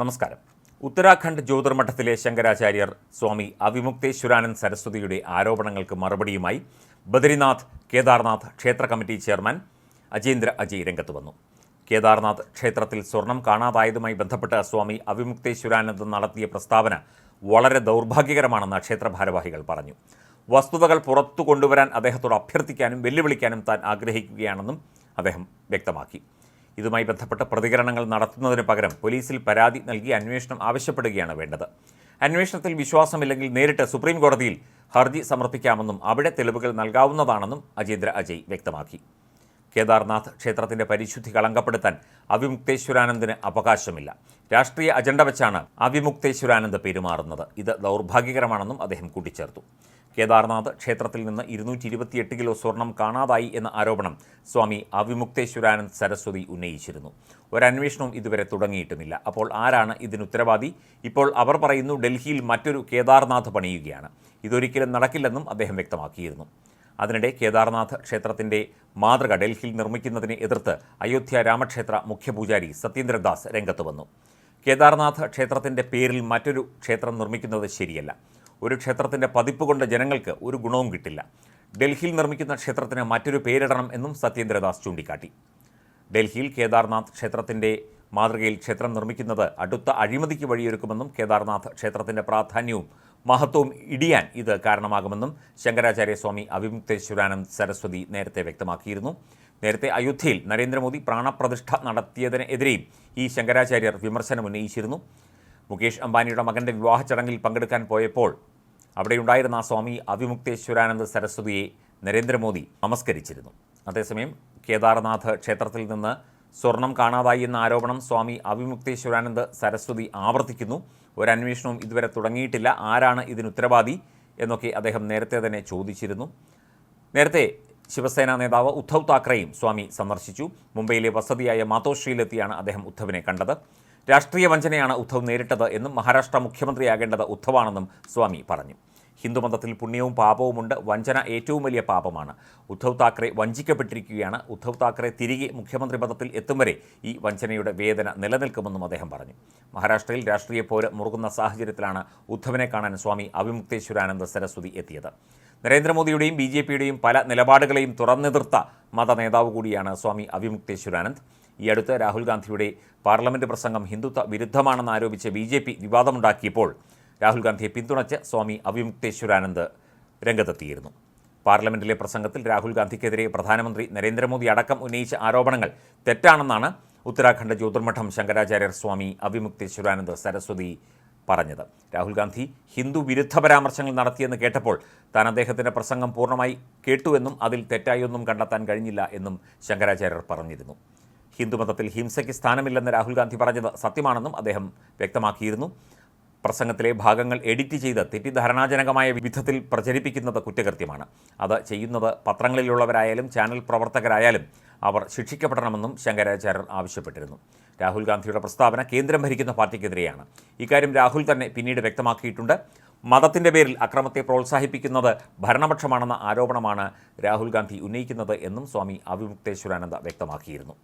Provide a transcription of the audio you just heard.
നമസ്കാരം. ഉത്തരാഖണ്ഡ് ജ്യോതിർമഠത്തിലെ ശങ്കരാചാര്യർ സ്വാമി അവിമുക്തേശ്വരാനന്ദ് സരസ്വതിയുടെ ആരോപണങ്ങൾക്ക് മറുപടിയുമായി ബദരിനാഥ് കേദാർനാഥ് ക്ഷേത്ര കമ്മിറ്റി ചെയർമാൻ അജേന്ദ്ര അജയ് രംഗത്ത് വന്നു. കേദാർനാഥ് ക്ഷേത്രത്തിൽ സ്വർണം കാണാതായതുമായി ബന്ധപ്പെട്ട് സ്വാമി അവിമുക്തേശ്വരാനന്ദ് നടത്തിയ പ്രസ്താവന വളരെ ദൗർഭാഗ്യകരമാണെന്ന് ക്ഷേത്ര ഭാരവാഹികൾ പറഞ്ഞു. വസ്തുതകൾ പുറത്തു കൊണ്ടുവരാൻ അദ്ദേഹത്തോട് അഭ്യർത്ഥിക്കാനും വെല്ലുവിളിക്കാനും താൻ ആഗ്രഹിക്കുകയാണെന്നും അദ്ദേഹം വ്യക്തമാക്കി. ഇതുമായി ബന്ധപ്പെട്ട് പ്രതികരണങ്ങൾ നടത്തുന്നതിന് പകരം പോലീസിൽ പരാതി നൽകി അന്വേഷണം ആവശ്യപ്പെടുകയാണ് വേണ്ടത്. അന്വേഷണത്തിൽ വിശ്വാസമില്ലെങ്കിൽ നേരിട്ട് സുപ്രീം കോടതിയിൽ ഹർജി സമർപ്പിക്കാമെന്നും അവിടെ തെളിവുകൾ നൽകാവുന്നതാണെന്നും അജേന്ദ്ര അജയ് വ്യക്തമാക്കി. കേദാർനാഥ് ക്ഷേത്രത്തിന്റെ പരിശുദ്ധി കളങ്കപ്പെടുത്താൻ അവിമുക്തേശ്വരാനന്ദിന് അവകാശമില്ല. രാഷ്ട്രീയ അജണ്ട വെച്ചാണ് അവിമുക്തേശ്വരാനന്ദ് പെരുമാറുന്നത്. ഇത് ദൗർഭാഗ്യകരമാണെന്നും അദ്ദേഹം കൂട്ടിച്ചേർത്തു. കേദാർനാഥ് ക്ഷേത്രത്തിൽ നിന്ന് ഇരുന്നൂറ്റി ഇരുപത്തിയെട്ട് കിലോ സ്വർണം കാണാതായി എന്ന ആരോപണം സ്വാമി അവിമുക്തേശ്വരാനന്ദ് സരസ്വതി ഉന്നയിച്ചിരുന്നു. ഒരന്വേഷണവും ഇതുവരെ തുടങ്ങിയിട്ടുമില്ല. അപ്പോൾ ആരാണ് ഇതിന് ഉത്തരവാദി? ഇപ്പോൾ അവർ പറയുന്നു ഡൽഹിയിൽ മറ്റൊരു കേദാർനാഥ് പണിയുകയാണ്. ഇതൊരിക്കലും നടക്കില്ലെന്നും അദ്ദേഹം വ്യക്തമാക്കിയിരുന്നു. അതിനിടെ കേദാർനാഥ് ക്ഷേത്രത്തിന്റെ മാതൃക ഡൽഹിയിൽ നിർമ്മിക്കുന്നതിനെ എതിർത്ത് അയോധ്യ രാമക്ഷേത്ര മുഖ്യപൂജാരി സത്യേന്ദ്രദാസ് രംഗത്ത് വന്നു. കേദാർനാഥ് ക്ഷേത്രത്തിന്റെ പേരിൽ മറ്റൊരു ക്ഷേത്രം നിർമ്മിക്കുന്നത് ശരിയല്ല. ഒരു ക്ഷേത്രത്തിന്റെ പതിപ്പ് കൊണ്ട് ജനങ്ങൾക്ക് ഒരു ഗുണവും കിട്ടില്ല. ഡൽഹിയിൽ നിർമ്മിക്കുന്ന ക്ഷേത്രത്തിന് മറ്റൊരു പേരിടണം എന്നും സത്യേന്ദ്രദാസ് ചൂണ്ടിക്കാട്ടി. ഡൽഹിയിൽ കേദാർനാഥ് ക്ഷേത്രത്തിന്റെ മാതൃകയിൽ ക്ഷേത്രം നിർമ്മിക്കുന്നത് അടുത്ത അഴിമതിക്ക് വഴിയൊരുക്കുമെന്നും കേദാർനാഥ് ക്ഷേത്രത്തിന്റെ പ്രാധാന്യവും മഹത്വവും ഇടിയാൻ ഇത് കാരണമാകുമെന്നും ശങ്കരാചാര്യ സ്വാമി അവിമുക്തേശ്വരാനന്ദ് സരസ്വതി നേരത്തെ വ്യക്തമാക്കിയിരുന്നു. നേരത്തെ അയോധ്യയിൽ നരേന്ദ്രമോദി പ്രാണപ്രതിഷ്ഠ നടത്തിയതിനെതിരെയും ഈ ശങ്കരാചാര്യർ വിമർശനം ഉന്നയിച്ചിരുന്നു. മുകേഷ് അംബാനിയുടെ മകന്റെ വിവാഹ ചടങ്ങിൽ പങ്കെടുക്കാൻ പോയപ്പോൾ അവിടെയുണ്ടായിരുന്ന സ്വാമി അവിമുക്തേശ്വരാനന്ദ സരസ്വതിയെ നരേന്ദ്രമോദി നമസ്കരിച്ചിരുന്നു. അതേസമയം കേദാർനാഥ് ക്ഷേത്രത്തിൽ നിന്ന് സ്വർണം കാണാതായി എന്ന ആരോപണം സ്വാമി അവിമുക്തേശ്വരാനന്ദ സരസ്വതി ആവർത്തിക്കുന്നു. ഒരന്വേഷണവും ഇതുവരെ തുടങ്ങിയിട്ടില്ല. ആരാണ് ഇതിന് ഉത്തരവാദി എന്നൊക്കെ അദ്ദേഹം നേരത്തെ തന്നെ ചോദിച്ചിരുന്നു. നേരത്തെ ശിവസേന നേതാവ് ഉദ്ധവ് താക്കറെയും സ്വാമി സന്ദർശിച്ചു. മുംബൈയിലെ വസതിയായ മാതോശ്രീയിലെത്തിയാണ് അദ്ദേഹം ഉദ്ധവിനെ കണ്ടത്. രാഷ്ട്രീയ വഞ്ചനയാണ് ഉദ്ധവ് നേരിട്ടത് എന്നും മഹാരാഷ്ട്ര മുഖ്യമന്ത്രിയാകേണ്ടത് ഉദ്ധവാണെന്നും സ്വാമി പറഞ്ഞു. ഹിന്ദുമതത്തിൽ പുണ്യവും പാപവുമുണ്ട്. വഞ്ചന ഏറ്റവും വലിയ പാപമാണ്. ഉദ്ധവ് താക്കറെ വഞ്ചിക്കപ്പെട്ടിരിക്കുകയാണ്. ഉദ്ധവ് താക്കറെ തിരികെ മുഖ്യമന്ത്രി പദത്തിൽ എത്തും വരെ ഈ വഞ്ചനയുടെ വേദന നിലനിൽക്കുമെന്നും അദ്ദേഹം പറഞ്ഞു. മഹാരാഷ്ട്രയിൽ രാഷ്ട്രീയ പോര് മുറുകുന്ന സാഹചര്യത്തിലാണ് ഉദ്ധവിനെ കാണാൻ സ്വാമി അവിമുക്തേശ്വരാനന്ദ സരസ്വതി എത്തിയത്. നരേന്ദ്രമോദിയുടെയും ബി ജെ പിയുടെയും പല നിലപാടുകളെയും തുറന്നെതിർത്ത മത നേതാവ് കൂടിയാണ് സ്വാമി അവിമുക്തേശ്വരാനന്ദ്. ഈ അടുത്ത് രാഹുൽ ഗാന്ധിയുടെ പാർലമെന്റ് പ്രസംഗം ഹിന്ദുത്വ വിരുദ്ധമാണെന്ന് ആരോപിച്ച് ബി ജെ പി വിവാദമുണ്ടാക്കിയപ്പോൾ രാഹുൽ ഗാന്ധിയെ പിന്തുണച്ച് സ്വാമി അവിമുക്തേശ്വരാനന്ദ് രംഗത്തെത്തിയിരുന്നു. പാർലമെന്റിലെ പ്രസംഗത്തിൽ രാഹുൽ ഗാന്ധിക്കെതിരെ പ്രധാനമന്ത്രി നരേന്ദ്രമോദി അടക്കം ഉന്നയിച്ച ആരോപണങ്ങൾ തെറ്റാണെന്നാണ് ഉത്തരാഖണ്ഡ് ജ്യോതിർമഠം ശങ്കരാചാര്യർ സ്വാമി അവിമുക്തേശ്വരാനന്ദ് സരസ്വതി പറഞ്ഞത്. രാഹുൽ ഗാന്ധി ഹിന്ദു വിരുദ്ധ പരാമർശങ്ങൾ നടത്തിയെന്ന് കേട്ടപ്പോൾ താൻ അദ്ദേഹത്തിന്റെ പ്രസംഗം പൂർണമായി കേട്ടുവെന്നും അതിൽ തെറ്റായൊന്നും കണ്ടെത്താൻ കഴിഞ്ഞില്ല എന്നും ശങ്കരാചാര്യർ പറഞ്ഞിരുന്നു. ഹിന്ദുമതത്തിൽ ഹിംസയ്ക്ക് സ്ഥാനമില്ലെന്ന് രാഹുൽ ഗാന്ധി പറഞ്ഞത് സത്യമാണെന്നും അദ്ദേഹം വ്യക്തമാക്കിയിരുന്നു. പ്രസംഗത്തിലെ ഭാഗങ്ങൾ എഡിറ്റ് ചെയ്ത് തെറ്റിദ്ധാരണാജനകമായ വിധത്തിൽ പ്രചരിപ്പിക്കുന്നത് കുറ്റകൃത്യമാണ്. അത് ചെയ്യുന്നത് പത്രങ്ങളിലുള്ളവരായാലും ചാനൽ പ്രവർത്തകരായാലും അവർ ശിക്ഷിക്കപ്പെടണമെന്നും ശങ്കരാചാര്യർ ആവശ്യപ്പെട്ടിരുന്നു. രാഹുൽ ഗാന്ധിയുടെ പ്രസ്താവന കേന്ദ്രം ഭരിക്കുന്ന പാർട്ടിക്കെതിരെയാണ്. ഇക്കാര്യം രാഹുൽ തന്നെ പിന്നീട് വ്യക്തമാക്കിയിട്ടുണ്ട്. മതത്തിന്റെ പേരിൽ അക്രമത്തെ പ്രോത്സാഹിപ്പിക്കുന്നത് ഭരണപക്ഷമാണെന്ന ആരോപണമാണ് രാഹുൽ ഗാന്ധി ഉന്നയിക്കുന്നത് എന്നും സ്വാമി അവിമുക്തേശ്വരാനന്ദ വ്യക്തമാക്കിയിരുന്നു.